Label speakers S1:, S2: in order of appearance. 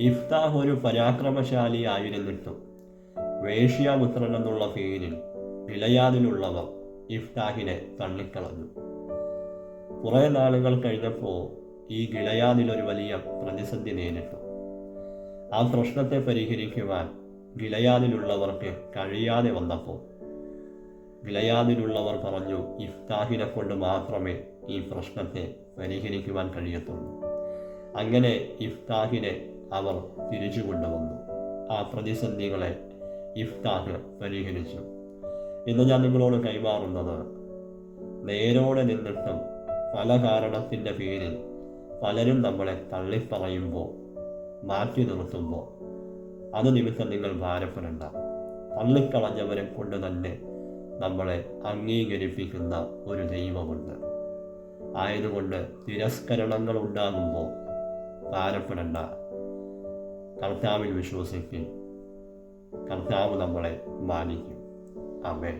S1: ഇഫ്താഹ് ഒരു പരാക്രമശാലി ആയിരുന്നിട്ടും വേഷ്യാപുത്രൻ എന്നുള്ള പേരിൽ വിലയാതിലുള്ളവർ ഇഫ്താഹിനെ തള്ളിക്കളഞ്ഞു. കുറേ നാളുകൾ കഴിഞ്ഞപ്പോൾ ഈ ഗിലയാദിൽ ഒരു വലിയ പ്രതിസന്ധി നേരിട്ടു. ആ പ്രശ്നത്തെ പരിഹരിക്കുവാൻ ഗിളയാദിലുള്ളവർക്ക് കഴിയാതെ വന്നപ്പോൾ ഗിളയാദിലുള്ളവർ പറഞ്ഞു ഇഫ്താഹിനെ കൊണ്ട് മാത്രമേ ഈ പ്രശ്നത്തെ പരിഹരിക്കുവാൻ കഴിയത്തുള്ളൂ. അങ്ങനെ ഇഫ്താഹിനെ അവർ തിരിച്ചു കൊണ്ടുവന്നു. ആ പ്രതിസന്ധികളെ ഇഫ്താഹ് പരിഹരിച്ചു. ഇന്ന് ഞാൻ നിങ്ങളോട് കൈമാറുന്നത് നേരോടെ നിന്നിട്ടും പല കാരണത്തിന്റെ പേരിൽ പലരും നമ്മളെ തള്ളിപ്പറയുമ്പോൾ മാറ്റി നിർത്തുമ്പോൾ അത് നിമിത്തം നിങ്ങൾ ഭാരപ്പെടേണ്ട. തള്ളിക്കളഞ്ഞവരെ കൊണ്ട് തന്നെ നമ്മളെ അംഗീകരിപ്പിക്കുന്ന ഒരു ദൈവമുണ്ട്. ആയതുകൊണ്ട് തിരസ്കരണങ്ങൾ ഉണ്ടാകുമ്പോൾ ഭാരപ്പെടേണ്ട കർത്താവിൽ വിശ്വസിക്കും കർത്താവ് നമ്മളെ മാനിക്കും. അമേ